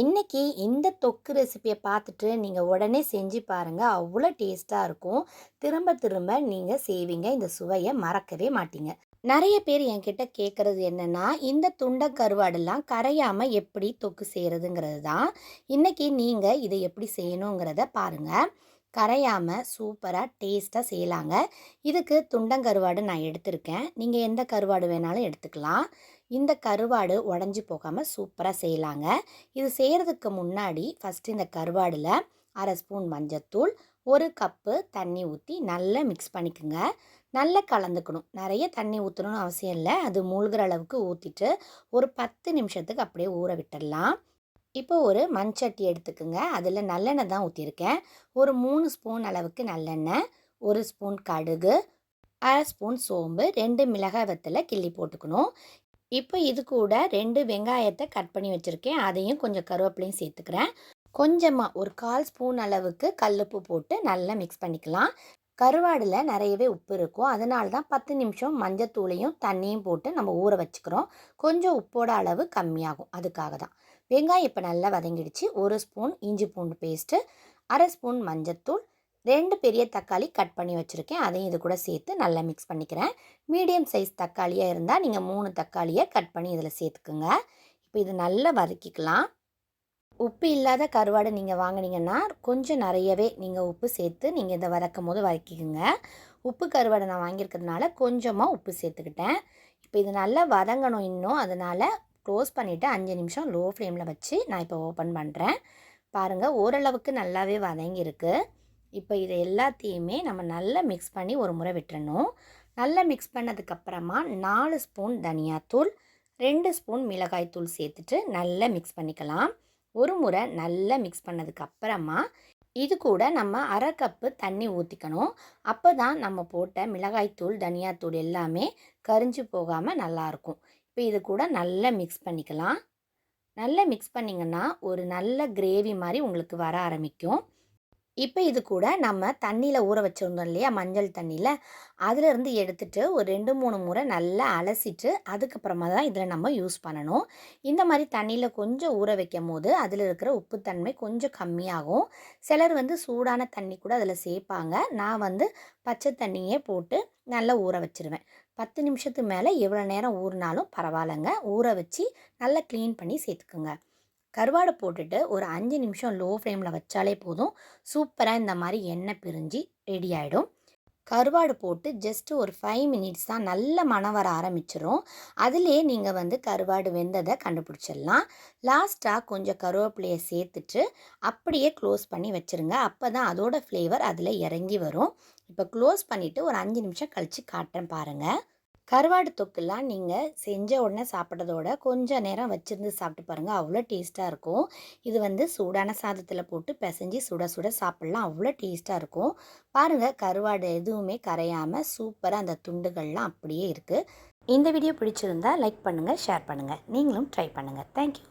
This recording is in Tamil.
இன்றைக்கி இந்த தொக்கு ரெசிபியை பார்த்துட்டு நீங்கள் உடனே செஞ்சு பாருங்கள் அவ்வளோ டேஸ்ட்டாக இருக்கும். திரும்ப திரும்ப நீங்கள் செய்வீங்க. இந்த சுவையை மறக்கவே மாட்டீங்க. நிறைய பேர் என்கிட்ட கேட்குறது என்னென்னா இந்த துண்டை கருவாடெல்லாம் கரையாமல் எப்படி தொக்கு செய்கிறதுங்கிறது தான். இன்றைக்கி நீங்கள் இதை எப்படி செய்யணுங்கிறத பாருங்கள் கரையாமல் சூப்பராக டேஸ்ட்டாக செய்யலாங்க. இதுக்கு துண்டங்கருவாடு நான் எடுத்திருக்கேன். நீங்கள் எந்த கருவாடு வேணாலும் எடுத்துக்கலாம். இந்த கருவாடு உடஞ்சி போகாமல் சூப்பராக செய்யலாங்க. இது செய்கிறதுக்கு முன்னாடி ஃபஸ்ட்டு இந்த கருவாடில் அரை ஸ்பூன் மஞ்சத்தூள் ஒரு கப்பு தண்ணி ஊற்றி நல்லா மிக்ஸ் பண்ணிக்கோங்க. நல்லா கலந்துக்கணும். நிறைய தண்ணி ஊற்றணும்னு அவசியம் இல்லை. அது மூழ்கிற அளவுக்கு ஊற்றிட்டு ஒரு பத்து நிமிஷத்துக்கு அப்படியே ஊற விட்டுடலாம். இப்போ ஒரு மண்சட்டி எடுத்துக்கோங்க. அதில் நல்லெண்ணெய் தான் ஊற்றிருக்கேன் ஒரு மூணு ஸ்பூன் அளவுக்கு நல்லெண்ணெய் ஒரு ஸ்பூன் கடுகு அரை ஸ்பூன் சோம்பு ரெண்டு மிளகாய் வத்தலை கிள்ளி போட்டுக்கணும். இப்போ இது கூட ரெண்டு வெங்காயத்தை கட் பண்ணி வச்சுருக்கேன். அதையும் கொஞ்சம் கருவேப்பிலையும் சேர்த்துக்கிறேன். கொஞ்சமாக ஒரு கால் ஸ்பூன் அளவுக்கு கல்லுப்பு போட்டு நல்லா மிக்ஸ் பண்ணிக்கலாம். கருவாடில் நிறையவே உப்பு இருக்கும். அதனால தான் பத்து நிமிஷம் மஞ்சத்தூளையும் தண்ணியும் போட்டு நம்ம ஊற வச்சுக்கிறோம். கொஞ்சம் உப்போட அளவு கம்மியாகும். அதுக்காக தான் வெங்காயம் இப்போ நல்லா வதங்கிடுச்சு. ஒரு ஸ்பூன் இஞ்சி பூண்டு பேஸ்ட்டு அரை ஸ்பூன் மஞ்சத்தூள் ரெண்டு பெரிய தக்காளி கட் பண்ணி வச்சுருக்கேன். அதையும் இது கூட சேர்த்து நல்லா மிக்ஸ் பண்ணிக்கிறேன். மீடியம் சைஸ் தக்காளியாக இருந்தால் நீங்கள் மூணு தக்காளியை கட் பண்ணி இதில் சேர்த்துக்குங்க. இப்போ இது நல்லா வதக்கிக்கலாம். உப்பு இல்லாத கருவாடு நீங்கள் வாங்கினீங்கன்னா கொஞ்சம் நிறையவே நீங்கள் உப்பு சேர்த்து நீங்கள் இதை வதக்கும் போது வதக்கிக்கோங்க. உப்பு கருவாடை நான் வாங்கியிருக்கிறதுனால கொஞ்சமாக உப்பு சேர்த்துக்கிட்டேன். இப்போ இது நல்லா வதங்கணும் இன்னும். அதனால் க்ளோஸ் பண்ணிவிட்டு அஞ்சு நிமிஷம் லோ ஃப்ளேமில் வச்சு நான் இப்போ ஓப்பன் பண்ணுறேன் பாருங்கள் ஓரளவுக்கு நல்லாவே வதங்கியிருக்கு. இப்போ இதை எல்லாத்தையுமே நம்ம நல்லா மிக்ஸ் பண்ணி ஒரு முறை விட்டுறணும். நல்லா மிக்ஸ் பண்ணதுக்கப்புறமா நாலு ஸ்பூன் தனியாத்தூள் ரெண்டு ஸ்பூன் மிளகாய்த்தூள் சேர்த்துட்டு நல்லா மிக்ஸ் பண்ணிக்கலாம். ஒரு முறை நல்லா மிக்ஸ் பண்ணதுக்கப்புறமா இது கூட நம்ம அரை கப்பு தண்ணி ஊற்றிக்கணும் அப்போ தான் நம்ம போட்ட மிளகாய்த்தூள் தனியாத்தூள் எல்லாமே கரிஞ்சு போகாமல் நல்லாயிருக்கும் இப்போ இது கூட நல்லா மிக்ஸ் பண்ணிக்கலாம். நல்லா மிக்ஸ் பண்ணிங்கன்னா ஒரு நல்ல கிரேவி மாதிரி உங்களுக்கு வர ஆரம்பிக்கும். இப்போ இது கூட நம்ம தண்ணியில் ஊற வச்சுருந்தோம் இல்லையா? மஞ்சள் தண்ணியில் அதிலிருந்து எடுத்துகிட்டு ஒரு ரெண்டு மூணு முறை நல்லா அலசிட்டு அதுக்கப்புறமா தான் இதில் நம்ம யூஸ் பண்ணணும். இந்த மாதிரி தண்ணியில் கொஞ்சம் ஊற வைக்கும் போது அதில் இருக்கிற உப்புத்தன்மை கொஞ்சம் கம்மியாகும். சிலர் வந்து சூடான தண்ணி கூட அதில் சேர்ப்பாங்க. நான் வந்து பச்சை தண்ணியே போட்டு நல்லா ஊற வச்சுருவேன். பத்து நிமிஷத்துக்கு மேலே எவ்வளோ நேரம் ஊறினாலும் பரவாயில்லைங்க. ஊற வச்சு நல்லா க்ளீன் பண்ணி சேர்த்துக்குங்க. கருவாடை போட்டுட்டு ஒரு அஞ்சு நிமிஷம் லோ ஃப்ளேமில் வச்சாலே போதும். சூப்பராக இந்த மாதிரி எண்ணெய் பிரிஞ்சு ரெடி ஆகிடும் கருவாடு போட்டு ஜஸ்ட்டு ஒரு ஃபைவ் மினிட்ஸ் தான் நல்ல மனம் வர ஆரம்பிச்சிரும். அதிலே நீங்கள் வந்து கருவாடு வெந்ததை கண்டுபிடிச்சிடலாம். லாஸ்ட்டாக கொஞ்சம் கருவேப்பிலையை சேர்த்துட்டு அப்படியே க்ளோஸ் பண்ணி வச்சுருங்க. அப்போ தான் அதோட ஃப்ளேவர் அதில் இறங்கி வரும். இப்போ க்ளோஸ் பண்ணிவிட்டு ஒரு அஞ்சு நிமிஷம் கழித்து காட்டுறேன் பாருங்கள் கருவாடு தொக்குலாம் நீங்கள் செஞ்ச உடனே சாப்பிட்றதோட கொஞ்சம் நேரம் வச்சுருந்து சாப்பிட்டு பாருங்கள் அவ்வளோ டேஸ்ட்டாக இருக்கும். இது வந்து சூடான சாதத்தில் போட்டு பிசைஞ்சு சுட சுட சாப்பிட்லாம். அவ்வளோ டேஸ்ட்டாக இருக்கும். பாருங்கள் கருவாடு எதுவுமே கரையாமல் சூப்பராக அந்த துண்டுகள்லாம் அப்படியே இருக்குது இந்த வீடியோ பிடிச்சிருந்தா லைக் பண்ணுங்கள் ஷேர் பண்ணுங்கள் நீங்களும் ட்ரை பண்ணுங்கள் தேங்க்யூ.